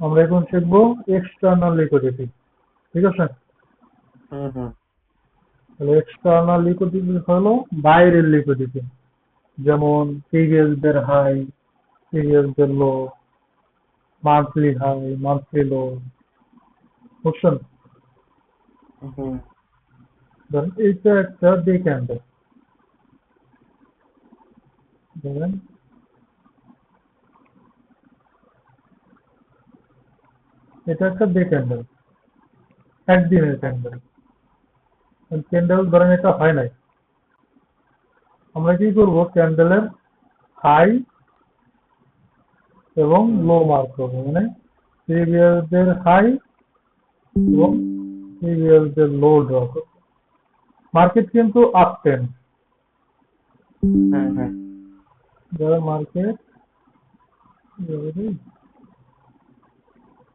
আমরা এখন শিখব এক্সটার্নাল লিকুইডিটি ঠিক আছে? হুম হুম। তাহলে এক্সটার্নাল লিকুইডিটি হলো বাইরের লিকুইডিটি যেমন প্রিভিয়াস দের হাই প্রিভিয়াস দের low monthly high monthly low বুঝছেন? এইটা একটা ডে ক্যান্ডেল ধরেন এটা একটা ডে ক্যান্ডেল একদিনের ক্যান্ডেল ক্যান্ডেল ধরেন এটা হয় নাই আমরা কি করব ক্যান্ডেলের হাই এবং লো মার্ক করব মানে প্রিভিয়াস দের হাই এবং প্রিভিয়াস দের লো ড্র করব মার্কেট কিন্তু আপ টেন হ্যাঁ হ্যাঁ যারা মার্কেট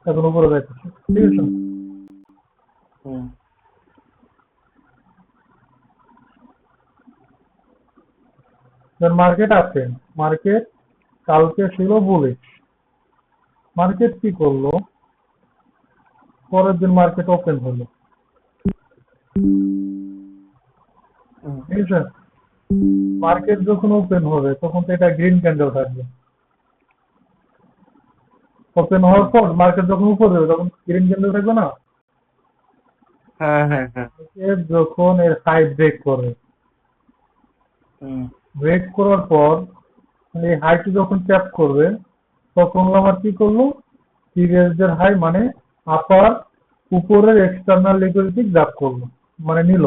এখন উপরে যাচ্ছে ঠিক আছে? হুম। মার্কেট আছে। মার্কেট কালকে ছিল বুলিশ মার্কেট কি করল? পরের দিন মার্কেট ওপেন হলো। ঠিক আছে? মার্কেট যখন ওপেন হবে তখন তো এটা গ্রিন ক্যান্ডেল থাকবে। ওপেন হওয়ার পর মার্কেট যখন উপরে যাবে তখন গ্রিন ক্যান্ডেল থাকবে না? হ্যাঁ হ্যাঁ হ্যাঁ। যখন এর হাই ব্রেক করে। ব্রেক করার পর মানে এই হাইটি যখন ট্যাপ করবে তখন আমার কি করল প্রিভিয়াসদের হাই মানে আপার উপরের এক্সটার্নাল লিকুইডিটি গ্রাফ করল মানে নিল।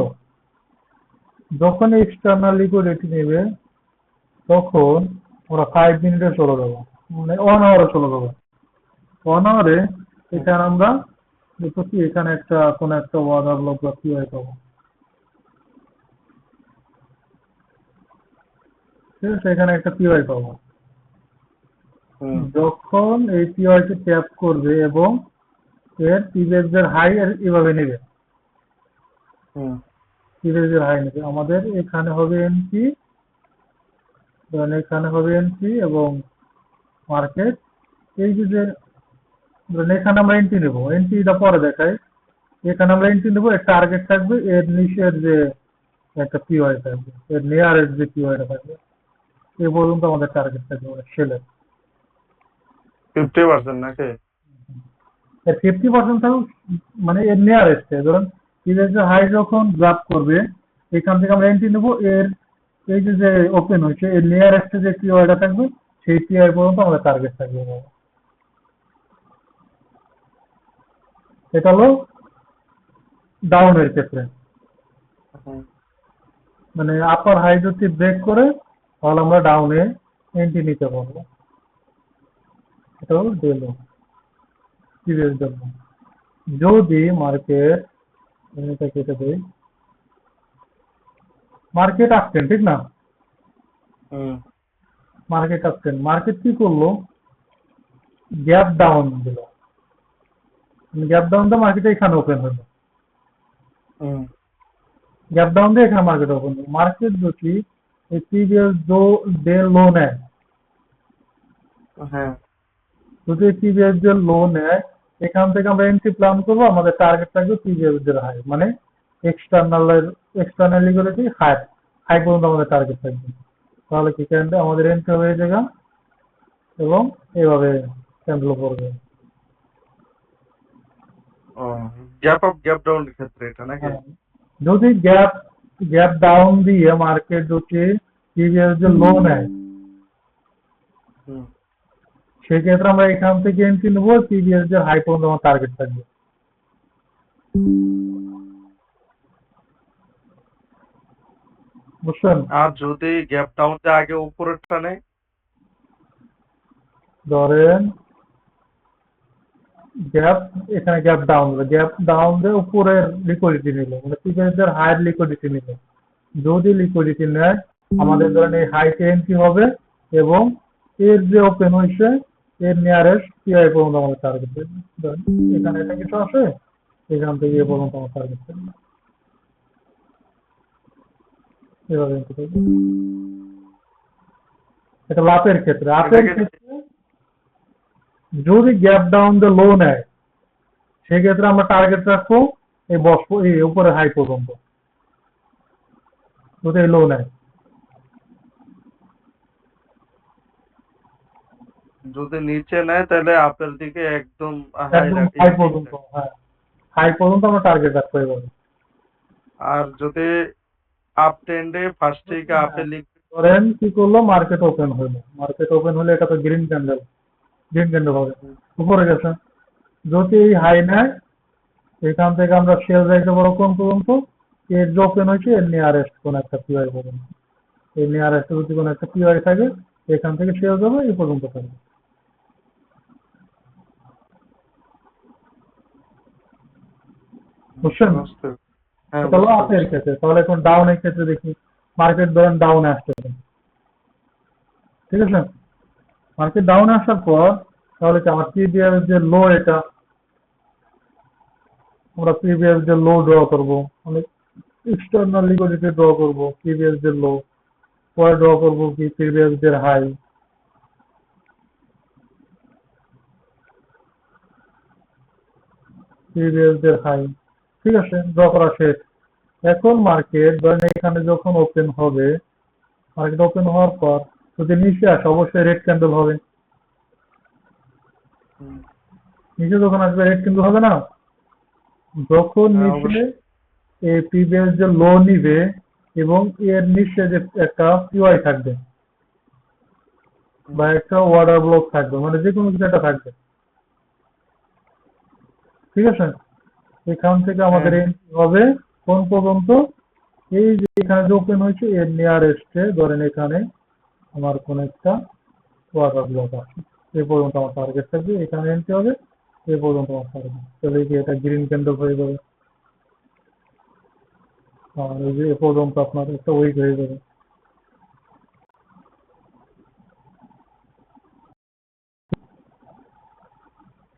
যখন এক্সটার্নাল লিকুইডিটি নেবে তখন ওরা ফাইভ মিনিটে চলে যাব মানে ওয়ান আওয়ারে চলে যাব। আওয়ারে এখানে আমরা দেখো কি এখানে একটা কোনো একটা ওয়ার্ডার লোক বা কি হয় পাবো। ঠিক আছে এখানে একটা পাবো। যখন এই পিওয়াই কে ট্যাপ করবে এবং এর পিভিএসদের হাই এভাবে নেবে। হুম। পিভিএসদের হাই নেবে। আমাদের এখানে হবে ধরেন এখানে হবে এন্ট্রি এবং মার্কেট এই যে ধরেন এখানে আমরা এন্ট্রি নেব। এন্ট্রিটা পরে দেখাই। এখানে আমরা এন্ট্রি নেব এর টার্গেট থাকবে এর নিচের যে একটা পিওয়াই থাকবে এর যে পিওয়াইটা থাকবে এ পর্যন্ত আমাদের টার্গেট থাকবে মানে সেলের ফিফটি পার্সেন্ট নাকি? ফিফটি পার্সেন্ট থাকুক মানে এর নিয়ারেস্টে ধরুন হাই যখন গ্রাফ করবে এখান থেকে আমরা এন্ট্রি নেব এর এই যে যে ওপেন হয়েছে এর নিয়ারেস্টে যে পিওয়াইটা থাকবে সেই পিওয়াই পর্যন্ত আমাদের টার্গেট থাকবে। এটা হলো ডাউনের ক্ষেত্রে। মানে আপার হাই যদি ব্রেক করে তাহলে আমরা ডাউনে এন্ট্রি নিতে পারব। এটা হলো ডেলো জন্য যদি মার্কেট এটা কেটে দেই। মার্কেট আসছেন ঠিক না? মার্কেট আসছেন মার্কেট কি করল? গ্যাপ ডাউন দিল। গ্যাপ ডাউন দিয়ে মার্কেট এখানে ওপেন হলো। হুম। গ্যাপ ডাউন দিয়ে এখানে মার্কেট ওপেন হলো। মার্কেট যদি এই প্রিভিয়াস ডে লো নেয় হ্যাঁ। যদি প্রিভিয়াস ডে লো নেয় এখান থেকে আমরা এন্ট্রি প্ল্যান করব আমাদের টার্গেট থাকবে প্রিভিয়াস ডে হাই মানে external external liquidity high high পর্যন্ত আমাদের টার্গেট থাকবে। তাহলে কি ক্যান্ডেল আমাদের এন্ট্রি হয়ে যাবে এবং এইভাবে ক্যান্ডেল পড়বে ও গ্যাপ আপ গ্যাপ ডাউন ক্ষেত্রে এটা নাকি হ্যাঁ। যদি গ্যাপ গ্যাপ ডাউন দিয়ে মার্কেট যদি প্রিভিয়াস যে লো নেয় হুম সেক্ষেত্রে আমরা এখান থেকে এন্ট্রি নেব প্রিভিয়াস যে হাই পর্যন্ত আমার টার্গেট থাকবে বুঝছেন আর যদি গ্যাপ ডাউন যে আগে উপরেরটা নেই ধরেন গ্যাপ এখানে গ্যাপ ডাউন দিল গ্যাপ ডাউন দিয়ে উপরের লিকুইডিটি নিল। মানে প্রিভিয়াসের হায়ার লিকুইডিটি নিল। যদি লিকুইডিটি নেয় আমাদের ধরেন এই হাইতে এন্ট্রি হবে এবং এর যে ওপেন হয়েছে এর নিয়ারেস্ট পিআই পর্যন্ত আমাদের টার্গেট এখানে এটা কিছু আছে এখান থেকে এ পর্যন্ত আমার টার্গেট থাকবে এভাবে এটা লাভের ক্ষেত্রে। আপের ক্ষেত্রে যদি গ্যাপ ডাউন দ্য লো নেয় সেক্ষেত্রে আমরা টার্গেট রাখব এই বস এই উপরে হাই পর্যন্ত। যদি লো নেয়। যদি নিচে নেয় তাহলে আপের দিকে একদম হাই পর্যন্ত হ্যাঁ। হাই পর্যন্ত আমরা টার্গেট রাখব এভাবে আর যদি আপ ট্রেন্ডে ফার্স্ট থেকে আপে লিখবে ধরেন কি করল? মার্কেট ওপেন হলো। মার্কেট ওপেন হলে এটা তো গ্রিন ক্যান্ডেল হবে উপরে গেছে। যদি এই হাই নেয় এখান থেকে আমরা সেল রাখতে পারব কোন পর্যন্ত? এর যে ওপেন হয়েছে এর নিয়ারেস্ট কোন একটা পিওয়াই পর্যন্ত। এই নিয়ারেস্ট যদি কোনো একটা পিওয়াই থাকে এখান থেকে সেল যাবে এই পর্যন্ত থাকবে। বুঝছেন? হ্যাঁ এটা আপের ক্ষেত্রে। তাহলে এখন ডাউনের ক্ষেত্রে দেখি মার্কেট ধরেন ডাউনে আসতে ঠিক আছে? মার্কেট ডাউন আসার পর, তাহলে কি, আমার প্রিভিয়াস যে লো এটা, আমরা প্রিভিয়াস যে লো ড্র করব মানে এক্সটার্নাল লিকুইডিটি ড্র করব প্রিভিয়াস যে লো পরে ড্র করব কি প্রিভিয়াস যে হাই প্রিভিয়াস যে হাই ঠিক আছে ড্র করা শেষ। এখন মার্কেট ধরেন এখানে যখন ওপেন হবে মার্কেট ওপেন হওয়ার পর যদি নিচে আসে অবশ্যই রেড ক্যান্ডেল হবে। নিচে যখন আসবে রেড ক্যান্ডেল হবে না? যখন নিচে। এই প্রিভিয়াস যে লো নিবে এবং এর নিচে যে একটা পিওয়াই থাকবে বা একটা ওয়াটার ব্লক থাকবে মানে যে কোনো কিছু একটা থাকবে। ঠিক আছে? এখান থেকে আমাদের হ্যাঁ। হবে। কোন পর্যন্ত? এই যে এখানে যে ওপেন হয়েছে এর নিয়ারেস্টে ধরেন এখানে আমার কোন একটা ওয়াটার ব্লক আছে। এই পর্যন্ত আমার টার্গেট থাকবে এখানে এন্ট্রি হবে এই পর্যন্ত আমার টার্গেট তাহলে কি এটা গ্রিন ক্যান্ডেল হয়ে যাবে। আর এই যে এ পর্যন্ত আপনার একটা উইক হয়ে যাবে।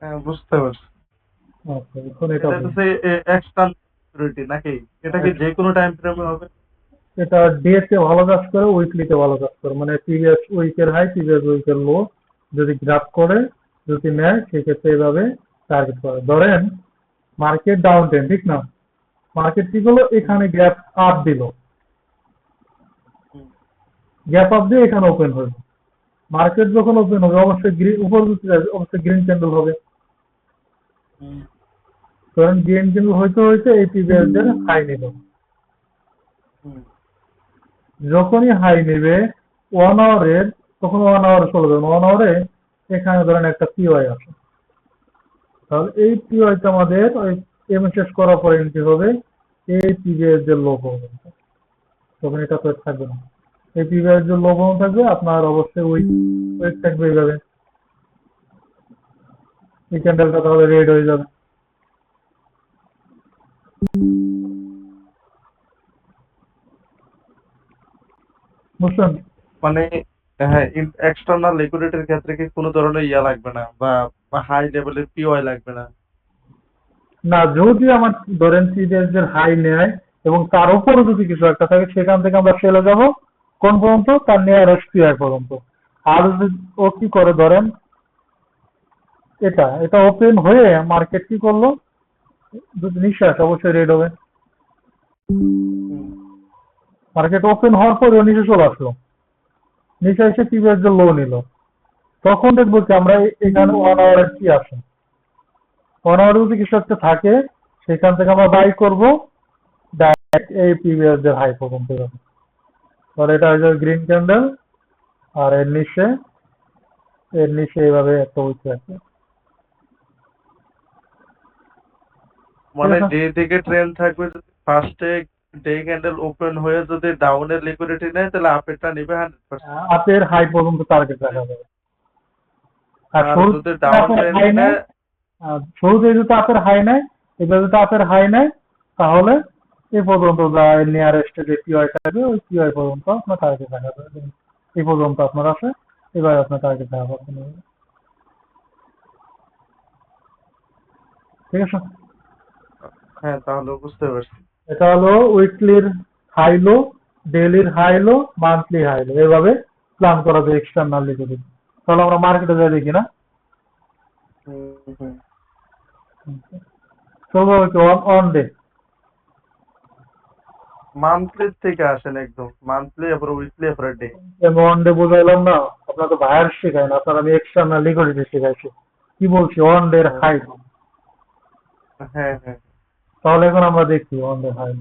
হ্যাঁ বুঝতে পারছি। আচ্ছা এখন এটা এটা হচ্ছে এক্সটার্নাল সিকিউরিটি নাকি? এটা কি যে কোনো টাইম ফ্রেমে হবে। এটা ডে তে ভালো কাজ করে উইকলিতে ভালো কাজ করে। মানে প্রিভিয়াস উইকের হাই প্রিভিয়াস উইকের লো যদি গ্রাফ করে, যদি নেয়, সেক্ষেত্রে এভাবে টার্গেট করে। ধরেন মার্কেট ডাউন টেন ঠিক না? মার্কেট কি করল? এখানে গ্যাপ আপ দিল। গ্যাপ আপ দিয়ে এখানে ওপেন হলো। মার্কেট যখন ওপেন হবে, অবশ্যই গ্রিন উপর অবশ্যই গ্রিন ক্যান্ডেল হবে। ধরেন গ্রিন ক্যান্ডেল হইতে হইতে এই প্রিভিয়াস হাই নিল। যখনই হাই নেবে ওয়ান আওয়ারের তখন ওয়ান আওয়ারে চলে যাবেন ওয়ান আওয়ারে এখানে ধরেন একটা পিওয়াই আছে। তাহলে এই পিওয়াইটা আমাদের ওই এম শেষ করার পরে এন্ট্রি হবে? এই পিভিএস এর লো তখন এটা তো থাকবে না। এই পিভিএস এর লো থাকবে, আপনার অবশ্যই ওই ওয়েট থাকবে এইভাবে এই ক্যান্ডেলটা তাহলে রেড হয়ে যাবে। বুঝছেন? মানে হ্যাঁ এক্সটার্নাল লিকুইডিটির ক্ষেত্রে কি কোনো ধরনের ইয়া লাগবে না? বা হাই লেভেলের পিওআই লাগবে না? না যদি আমার ধরেন সিরিয়াস এর হাই নেয় এবং তার উপরে যদি কিছু একটা থাকে সেখান থেকে আমরা সেলে যাব। কোন পর্যন্ত? তার নিয়ারেস্ট পিআই পর্যন্ত। আর যদি ও কি করে ধরেন? এটা এটা ওপেন হয়ে মার্কেট কি করল? নিঃশ্বাস অবশ্যই রেড হবে। মার্কেট ওপেন হওয়ার পরে ও নিচে চলে আসলো। নিচে এসে প্রিভিয়াস যে লো নিল। তখন দেখব কি আমরা এখানে ওয়ান আওয়ারের কি আছে? ওয়ান আওয়ার যদি কিছু একটা থাকে সেখান থেকে আমরা বাই করব। এই প্রিভিয়াস যে হাই পর্যন্ত যাবে তাহলে এটা হচ্ছে গ্রিন ক্যান্ডেল আর এর নিচে এর নিচে এইভাবে একটা উইক আছে। মানে যে দিকে ট্রেন্ড থাকবে যদি ফার্স্টে ডে ক্যান্ডেল ওপেন হয়ে যদি ডাউনের লিকুইডিটি নেয় তাহলে আপেরটা নিবে হান্ড্রেড পার্সেন্ট আপের হাই পর্যন্ত টার্গেট রাখা যাবে। আর যদি ডাউন আপের ট্রেন্ড নেয়, শুরুতে যদি আপের হাই নেয় এবার যদি আপের হাই নেয় তাহলে এই পর্যন্ত যা নিয়ারেস্ট যে পিওয়াই থাকবে ওই পিওয়াই পর্যন্ত আপনার টার্গেট রাখা যাবে। এই পর্যন্ত আপনার আসে এবার আপনার টার্গেট রাখা পারবেন ঠিক আছে? হ্যাঁ তাহলে বুঝতে পারছি। এটা হলো উইকলির high low ডেইলির high low monthly high low এভাবে প্ল্যান করা যায় এক্সটার্নাল লিকুইডিটি তাহলে আমরা মার্কেটে যাই দেখি না? অন ডে মান্থলি থেকে আসেন একদম। মান্থলি এরপর উইকলি এরপর ডে আমি ওয়ান ডে বোঝাইলাম না আপনার তো ভায়ার শেখায় না আপনার আমি এক্সটার্নাল লিকুইডিটি শেখাইছি। কি বলছি? ওয়ান ডে হাই হ্যাঁ হ্যাঁ। তাহলে এখন আমরা দেখি ওয়ান ডে হাই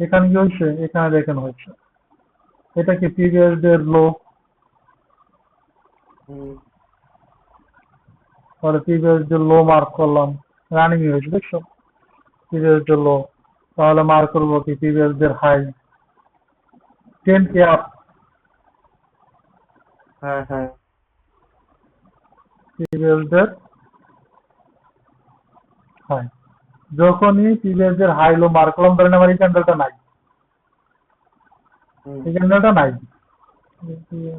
এখানে কি হয়েছে? এখানে দেখেন হয়েছে। এটা কি প্রিভিয়াস ডে লো তাহলে প্রিভিয়াস ডে লো মার্ক করলাম। রানিং হয়েছে দেখছ? প্রিভিয়াস ডে লো তাহলে মার্ক করব কি প্রিভিয়াস ডে হাই টেন কে আপ হ্যাঁ হ্যাঁ। প্রিভিয়াস ডে হাই যখনই ডে হাই লো মার্ক করলাম ধরেন আমার এই ক্যান্ডেলটা নাই। এই ক্যান্ডেলটা নাই।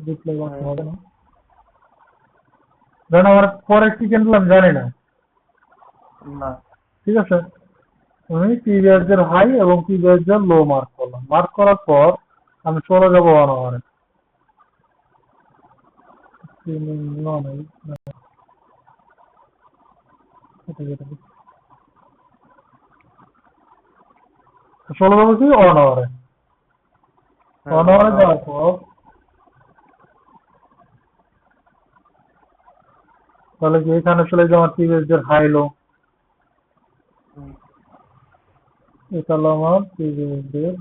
ডিসপ্লে হবে না। ধরেন আমার পরের কি ক্যান্ডেল আমি জানি না। না। ঠিক আছে? আমি এর হাই এবং এর লো মার্ক করলাম। মার্ক করার পর আমি চলে যাব ওয়ান আওয়ারে চলে যাব কি? ওয়ান আওয়ারে ওয়ান আওয়ারে যাওয়ার পর তাহলে কি এখানে চলে যাব আমার এর হাই লো এটা হলো আমার এর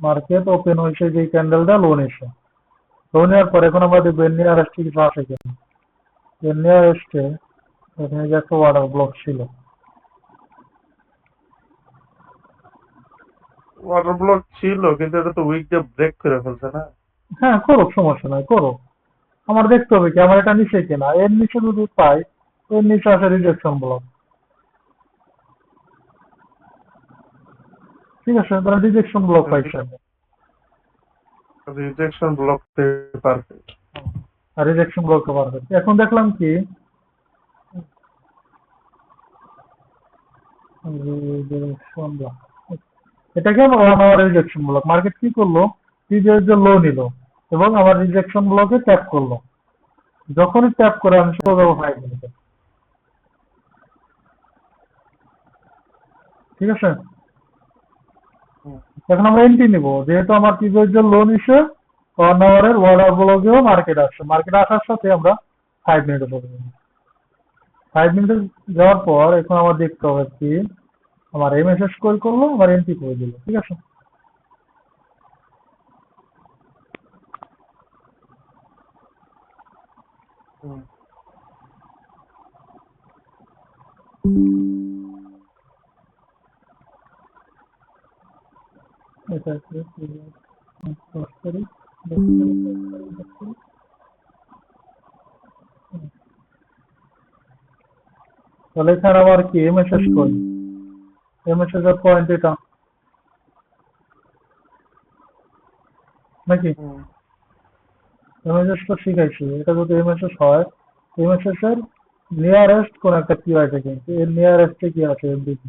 মার্কেট ওপেন হয়েছে যে ক্যান্ডেলটা লোন এসে লোন নেওয়ার পর এখন আমরা দেখব এর নিয়ারেস্ট কিছু আছে কিনা। এর নিয়ারেস্টে এখানে যে একটা ওয়াটার ব্লক ছিল। ওয়াটার ব্লক ছিল কিন্তু এটা তো উইক ডে ব্রেক করে ফেলছে না। হ্যাঁ করো সমস্যা নাই করো আমার দেখতে হবে কি আমার এটা নিচে কিনা? এর নিচে যদি পাই এর নিচে আছে রিজেকশন ব্লক ঠিক আছে তাহলে রিজেকশন ব্লক পাইছে রিজেকশন ব্লক পারফেক্ট আর রিজেকশন ব্লক পারবে। এখন দেখলাম কি রিজেকশন ব্লক এটাকে আওয়ার রিজেকশন ব্লক মার্কেট কি করল? প্রিভিয়াস যে লো নিল এবং আমার রিজেকশন ব্লকে ট্যাপ করল। যখনই ট্যাপ করে আমি চলে যাব ফাইভ মিনিটে ঠিক আছে? এখন আমরা এন্ট্রি নিব। যেহেতু আমার প্রিভিয়াস যে লোন ইস্যু ওয়ান আওয়ারের ওয়ার্ডার ব্লকেও মার্কেট আসছে। মার্কেট আসার সাথে আমরা ফাইভ মিনিটে চলে যাব ফাইভ মিনিটে যাওয়ার পর এখন আমার দেখতে হবে কি? আমার এমএসএস কল করল আমার এমপি করে দিল ঠিক আছে? এটা হচ্ছে দশ তারিখ দশ তারিখ, দশ তারিখ। তাহলে এখানে আবার কি এমএসএস করি এমএসএস এর পয়েন্ট এটা নাকি হুম এমএসএস তো শিখাইছি এটা যদি এমএসএস হয় এমএসএস এর নিয়ারেস্ট কোন একটা কি আছে কিন্তু এর নিয়ারেস্টে কি আছে এর দেখি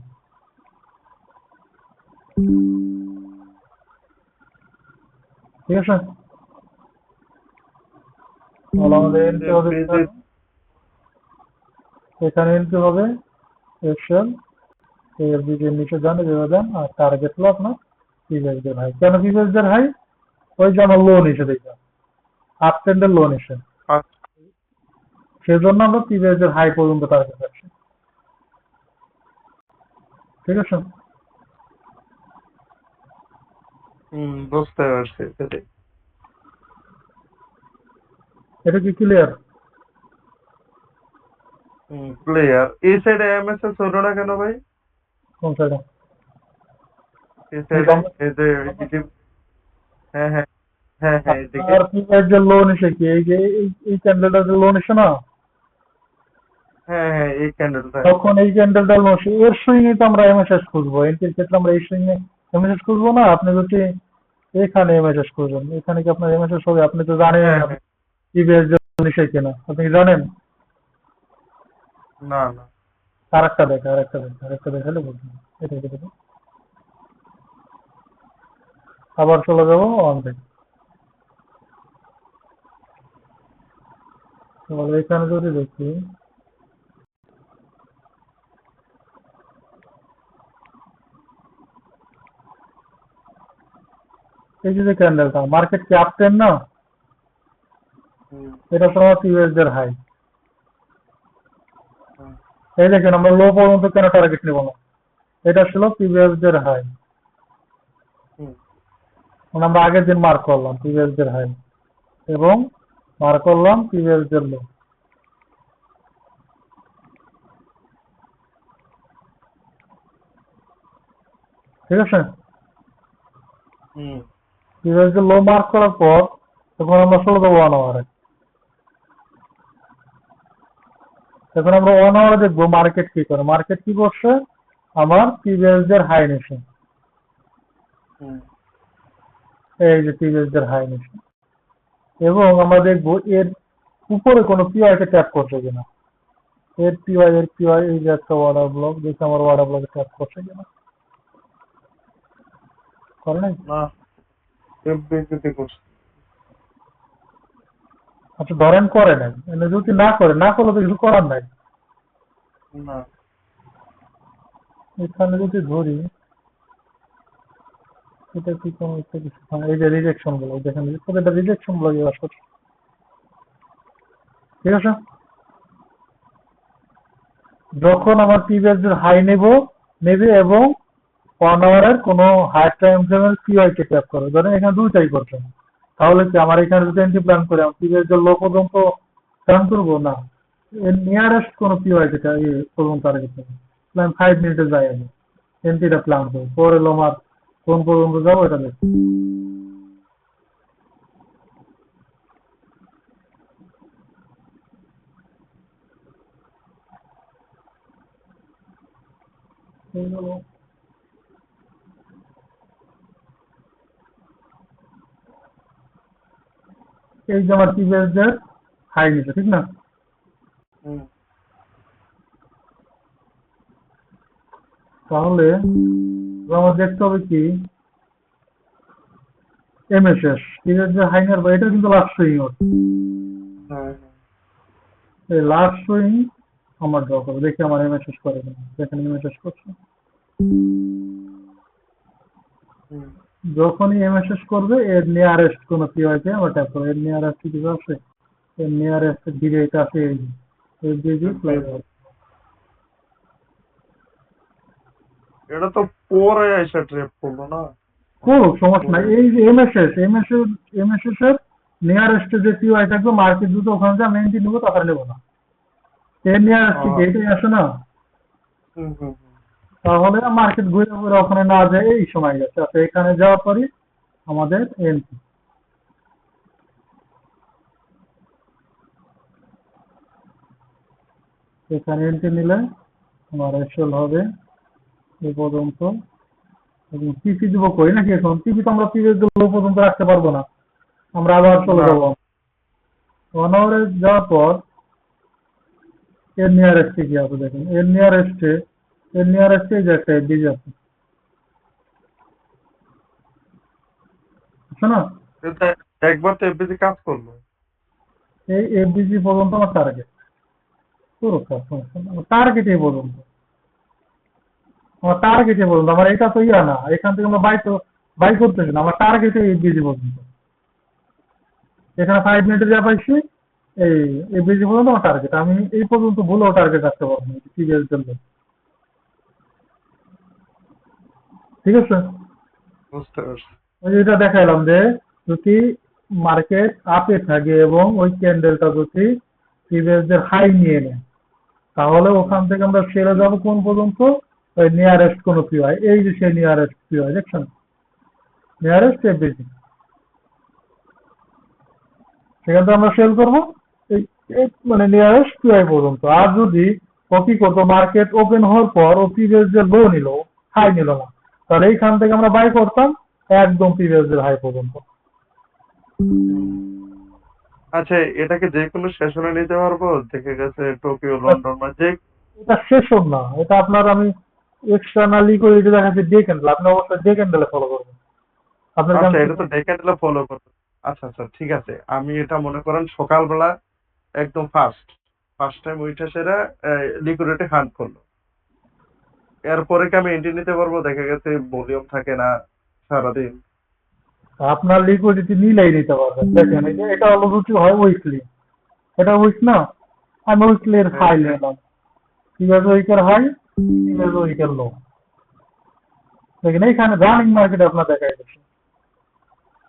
ঠিক আছে তাহলে আমাদের এন্ট্রি হবে এখানে। এন্ট্রি হবে এক্সেল নিচে যান এভাবে দেন আর টার্গেট হলো আপনার প্রিভিয়াসদের হাই কেন হাই ওই যে আমার লোন এসে দেখলাম আপ ট্রেন্ডের লোন এসে। আচ্ছা। সেজন্য আমরা প্রিভিয়াসদের হাই পর্যন্ত টার্গেট রাখছি। ঠিক আছে? বুঝতে পারছি। এটা কি ক্লিয়ার প্লেয়ার এই সাইডে এমএসএস হলো না কেন ভাই কোন সাইডে এই সাইডে এই যে ইজি- হ্যাঁ হ্যাঁ হ্যাঁ হ্যাঁ এদিকে আর প্রিভিয়াসদের লোন এসে কি এই যে এই- এই ক্যান্ডেলটা যে লোন এসে না হ্যাঁ হ্যাঁ এই ক্যান্ডেলটা তখন এই ক্যান্ডেলটা লোন এসে এর সুইং তো আমরা এমএসএস খুঁজবো এন্ট্রির ক্ষেত্রে আমরা এই সুইং এ এমএসএস খুঁজবো না আপনি যদি এখানে এমএসএস খুঁজবেন এখানে কি আপনার এমএসএস হবে আপনি তো জানেন হ্যাঁ, হ্যাঁ। প্রিভিয়াস যে লোন এসে কিনা আপনি কি জানেন না না। আর একটা দেখ আর একটা দেখে আরেকটা দেখালে বুঝবেন এটা দেখে দেখুন। আবার চলে যাব অন তাহলে এখানে যদি দেখি এই যে ক্যান্ডেলটা মার্কেট কি আপ না? এটা তোমার পিএস এর হাই এই দেখেন আমরা লো পর্যন্ত কেন টার্গেট নেব না? এটা ছিল পিভিএস এর হাই আমরা আগের দিন মার্ক করলাম পিভিএস এর হাই এবং মার্ক করলাম পিভিএস এর লো ঠিক আছে? পিভিএস এর লো মার্ক করার পর তখন আমরা ষোলো দেবো ওয়ান আওয়ারে এখন আমরা ওয়ান আওয়ারে দেখব মার্কেট কি করে। মার্কেট কি করছে? আমার পিভিএস এর হাই নিছে এই যে টিভিএসদের হাই নিচ্ছে এবং আমরা দেখব এর উপরে কোনো পিআই কে ট্যাপ করছে কিনা। এর পিআই এর পিআই এই যে একটা ওয়াটার ব্লক দেখি আমার ওয়াটার ব্লকে ট্যাপ করছে কিনা। করে নাই? না। করছে আচ্ছা ধরেন করে নাই মানে যদি না করে না করলে তো কিছু করার নাই। না। এখানে যদি ধরি এটা কি কোনো একটা কিছু? হ্যাঁ, এই যে রিজেকশনগুলো দেখেন প্রত্যেকটা রিজেকশনগুলো ইউজ করছে ঠিক আছে? যখন আমার পিভিএস এর হাই নেব নেবে এবং ওয়ান আওয়ারের কোনো হাই টাইম ফ্রেমের পিআই কে ট্যাপ করে ধরেন এখানে দুইটাই করছে তাহলে কি আমার এখানে যদি এন্ট্রি প্ল্যান করে আমি এর লো পর্যন্ত প্ল্যান করব? না। এর নিয়ারেস্ট কোনো পিআই কে পর্যন্ত টার্গেট করব প্ল্যান ফাইভ মিনিটে যাই আমি। এন্ট্রিটা প্ল্যান করব। পরে এলো আমার কোন পর্যন্ত যাব এটা দেখি। এই হলো এই যে আমার টিভিএস দের হাই নিচ্ছে ঠিক না? তাহলে আমার দেখতে হবে কি? এমএসএস টিভিএস দের হাই নেওয়ার এটা কিন্তু লাস্ট সুইং ওর। হ্যাঁ, এই লাস্ট সুইং আমার ড্র করবে দেখি আমার এমএসএস করে কিনা। দেখেন এমএসএস করছে। হুম, যখনই এমএসএস করবে এর নিয়ারেস্ট কোনো পিওয়াইতে আমরা ট্যাপ করব এর নিয়ারেস্ট কিছু আছে? এর নিয়ারেস্ট এটা আছে এই দিয়ে play করব। এটা তো পরে এসে ট্রেপ করল না? করুক সমস্যা নাই। এই যে এমএসএস এমএসএস এমএসএস এর নিয়ারেস্ট যে পিওয়াই থাকবে মার্কেট দুটো ওখানে যা মেনটি নেব তারপরে নেব না। এর নিয়ারেস্ট ও। এটাই আসে না। হুম, হুম, তাহলে মার্কেট ঘুরে ঘুরে ওখানে না যায় এই সময় গেছে। আচ্ছা এখানে যাওয়ার পরই আমাদের এন্ট্রি এখানে এন্ট্রি নিলে আমার এসএল হবে এই পর্যন্ত। এবং টিপি দিব কই নাকি এখন? টিপি তো আমরা পিরিয়ড লো পর্যন্ত রাখতে পারব না। আমরা আবার চলে যাব। আওয়ারে যাওয়ার পর এর নিয়ারেস্টে কি আছে দেখেন? এর নিয়ারেস্টে এর নিয়ারেস্টে যে একটা এফডিজি আছে। আছে না এটা একবার তো এফবিতে কাজ করল। এই এফডিজি পর্যন্ত আমার টার্গেট পুরো কাজ টার্গেট এই পর্যন্ত। আমার টার্গেট পর্যন্ত। আমার এটা তো ইয়া না। এখান থেকে আমরা বাই তো বাই করতেছি না। আমার টার্গেট এফডিজি পর্যন্ত। এখানে ফাইভ মিনিটে যা পাইছি এই এফডিজি পর্যন্ত আমার টার্গেট আমি এই পর্যন্ত ভুলেও টার্গেট রাখতে পারব না। সিরিয়াল জন্য ঠিক আছে? বুঝতে পারছি। এটা দেখাইলাম যে যদি মার্কেট আপে থাকে এবং ওই ক্যান্ডেলটা যদি প্রিভিয়াস এর হাই নিয়ে নেয় তাহলে ওখান থেকে আমরা সেরে যাব কোন পর্যন্ত? ওই নিয়ারেস্ট কোন পিওয়াই এই যে সেই নিয়ারেস্ট পিওয়াই দেখছেন? নিয়ারেস্ট এফবিজি সেখান থেকে আমরা সেল করব। মানে নিয়ারেস্ট পিওয়াই পর্যন্ত? আর যদি ও কি করতো মার্কেট ওপেন হওয়ার পর ও প্রিভিয়াস যে লো নিল হাই নিল না তাহলে এইখান থেকে আমরা বাই করতাম একদম প্রিভিয়াস এর হাই পর্যন্ত। আচ্ছা এটাকে যে কোনো সেশনে নিতে পারব? দেখে গেছে টোকিও লন্ডন বা যে এটা সেশন না। এটা আপনার আমি এক্সটার্নাল লিকুইডিটি দেখাচ্ছি ডে ক্যান্ডেল আপনি অবশ্যই ডে ক্যান্ডেলে ফলো করবেন। আপনার আচ্ছা এটা তো দেখে নিলে ফলো করতে আচ্ছা আচ্ছা ঠিক আছে। আমি এটা মনে করেন সকালবেলা একদম ফার্স্ট ফার্স্ট টাইম উইঠা সেরা লিকুইডেটে হান্ট করল। এরপরে কি আমি এন্ট্রি নিতে পারব? দেখা গেছে ভলিউম থাকে না সারাদিন। আপনার লিকুইডিটি নিলেই নিতে পারবেন। দেখেন এটা হলো রুটি হয় উইকলি এটা উইক না আমি উইকলি এর হাই নিলাম। ঠিক আছে উইকের হাই আছে উইকের লো দেখেন এইখানে রানিং মার্কেট আপনার দেখাই দিচ্ছে।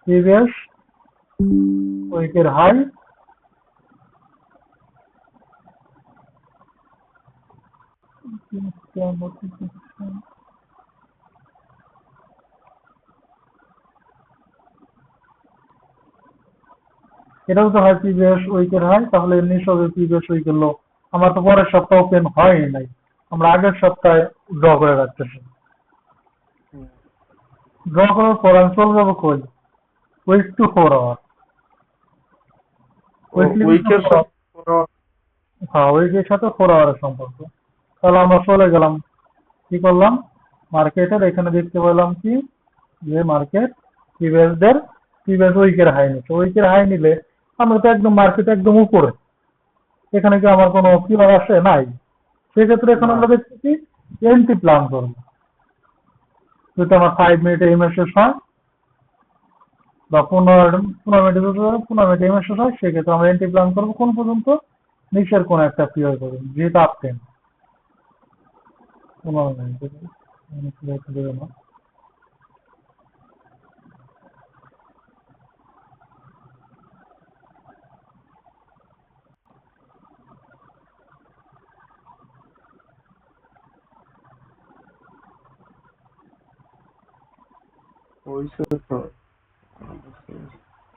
প্রিভিয়াস উইকের হাই এটাও তো হয় প্রিভিয়াস উইকের হাই তাহলে এমনি সবে প্রিভিয়াস উইকের লো আমার তো পরের সপ্তাহ ওপেন হয় নাই। আমরা আগের সপ্তাহে ড্র করে রাখতেছি। ড্র করার পর আমি চলে যাব কই? উইক টু ফোর আওয়ার উইকের হ্যাঁ উইকের সাথে ফোর আওয়ারের সম্পর্ক। তাহলে আমরা চলে গেলাম। কি করলাম? মার্কেটের এখানে দেখতে পেলাম কি? যে মার্কেট প্রিভিয়াসদের প্রিভিয়াস উইকের হাই নিচ্ছে উইকের হাই নিলে আমরা তো একদম মার্কেট একদম উপরে। এখানে কি আমার কোনো কিলার আসে? নাই। সেক্ষেত্রে এখন। আমরা দেখতেছি এন্ট্রি প্ল্যান করব। যদি আমার ফাইভ মিনিটে এম শেষ হয়, বা পনেরো পনেরো মিনিটে পনেরো মিনিটে এম শেষ হয়, সেক্ষেত্রে আমরা এন্ট্রি প্ল্যান করব। কোন পর্যন্ত? নিচের কোন একটা ক্লিয়ার করব যেহেতু আপ টেন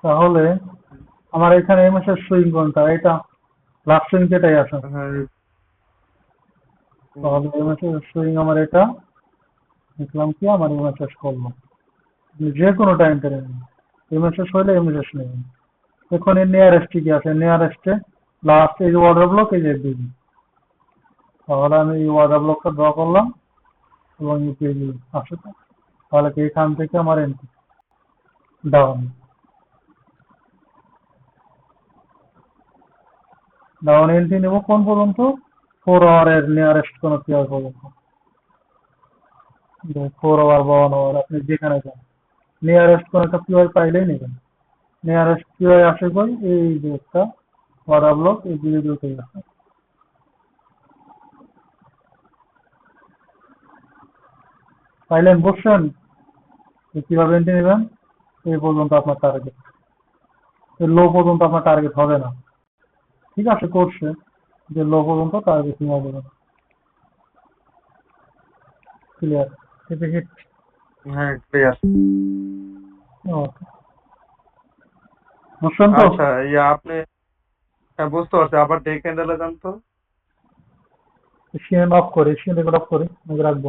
তাহলে আমার এখানে এই মাসের সুইং কোনটা এটা লাস্ট সুইং যেটাই হ্যাঁ তাহলে এই মাসের সুইং আমার এটা। দেখলাম কি, আমার এই মাসে করল যে কোনো টাইম পেরে এই মাসে হইলে এই মাসে নেই এখন এর নিয়ারেস্টে কি আছে? নিয়ারেস্টে লাস্ট এই ওয়াটার ব্লক এই যে দিবি তাহলে আমি এই ওয়াটার ব্লকটা ড্র করলাম এবং এই পেজি আসে। তাহলে এখান থেকে আমার এন্ট্রি ডাউন ডাউন এন্ট্রি নেব কোন পর্যন্ত? ফোর আওয়ারের নিয়ারেস্ট কোনো প্লেয়ার পর্যন্ত ফোর আওয়ার বা ওয়ান আওয়ার আপনি যেখানে যান। নিয়ারেস্ট কোনো একটা প্লেয়ার পাইলেই নেবেন। নিয়ারেস্ট প্লেয়ার আসে কই? এই যে একটা ওয়াটার ব্লক এই দিকে দুটোই আছে। পাইলেন, বসছেন। কীভাবে এন্ট্রি নেবেন? এই পর্যন্ত আপনার টার্গেট লো পর্যন্ত আপনার টার্গেট হবে না। ঠিক আছে, করছে। যে লো পর্যন্ত টার্গেট নেওয়া যাবে না ক্লিয়ার এটা হিট হ্যাঁ ক্লিয়ার ওকে বুঝছেন তো? আচ্ছা ইয়া আপনি হ্যাঁ বুঝতে পারছি। আবার ডে ক্যান্ডেলে যান তো। সিএন অফ করে সিএন রেকর্ড অফ করে নাকি রাখব।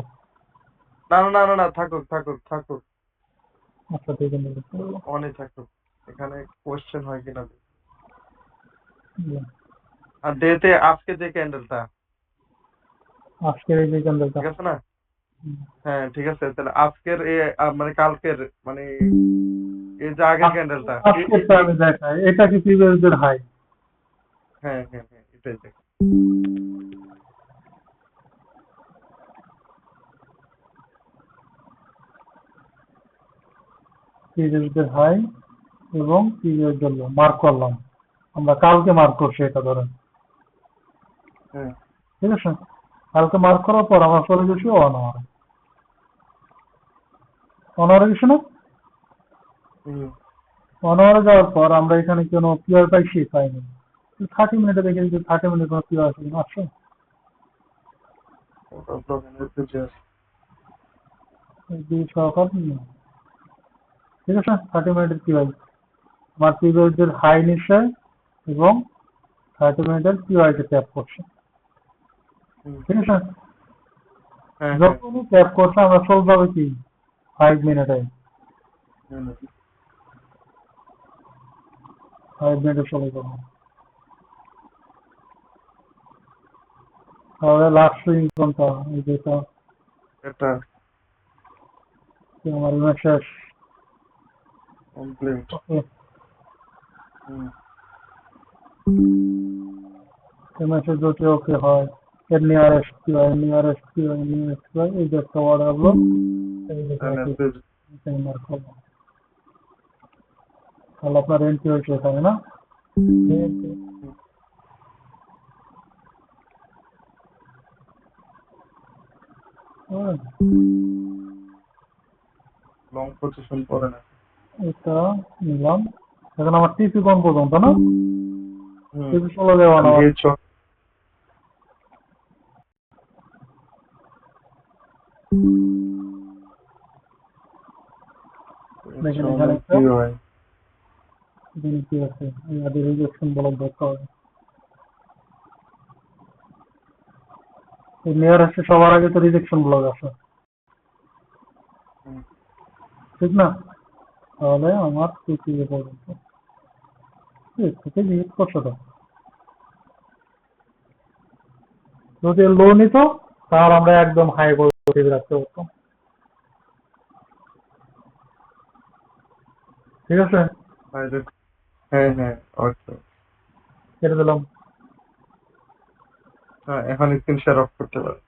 না না না না না থাকুক থাকুক থাকুক। আচ্ছা ঠিক আছে অনেক থাকুক। এখানে কোশ্চেন হয় কিনা? আর ডেতে আজকে যে ক্যান্ডেলটা। আজকের এই যে ক্যান্ডেলটা। ঠিক আছে না? হ্যাঁ ঠিক আছে তাহলে আজকের এ মানে কালকের মানে এই যে আগের ক্যান্ডেলটা এটা কি প্রিভিয়াসদের হাই? হ্যাঁ হ্যাঁ হ্যাঁ এটাই দেখ প্রিভিয়াসদের হাই এবং প্রিভিয়াসদের মার্ক করলাম আমরা কালকে মার্ক করছি এটা ধরেন। ঠিক আছে। কালকে মার্ক করার পর আমার চলে গেছি ওয়ান আওয়ারে গেছি না আওয়ারে যাওয়ার পর আমরা এখানে কোনো পিওর পাইছি পাইনি। থার্টি মিনিটে দেখে যে থার্টি মিনিট কোনো পিওর আছে কিনা আসছে ঠিক আছে থার্টি মিনিটের পিওর আমার পিওরদের হাই নিচ্ছে এবং থার্টি মিনিটের পিওরকে ট্যাপ করছে। ঠিক আছে হ্যাঁ হ্যাঁ। যখনই ট্যাপ করছে আমরা চলে যাবে কি? ফাইভ মিনিটে হুম, ফাইভ মিনিটে চলে যাব তাহলে লাস্ট সুইং কোনটা? এই যেটা এটা। আমার image complete okay hmm. Message যদি ওকে হয়। হয় হয় হয়। তাহলে আপনার এন্ট্রি হয়েছে এখানে না হ্যাঁ, লং পজিশন না এটা নিলাম এখন আমার টিপি কোন পর্যন্ত না টিপি চলে যাওয়া না দিয়ে চ- দেখেন চলে এখানে কি হয় আছে সবার আগে তো রিজেকশন আছে ঠিক না তাহলে আমার এ পর্যন্ত থেকে জিজ্ঞেস করছ তো যদি লো নিত তাহলে আমরা একদম হাই রাখতে ঠিক আছে? হ্যাঁ হ্যাঁ আচ্ছা দিলাম। হ্যাঁ এখন স্ক্রিন শেয়ার অফ করতে পারে।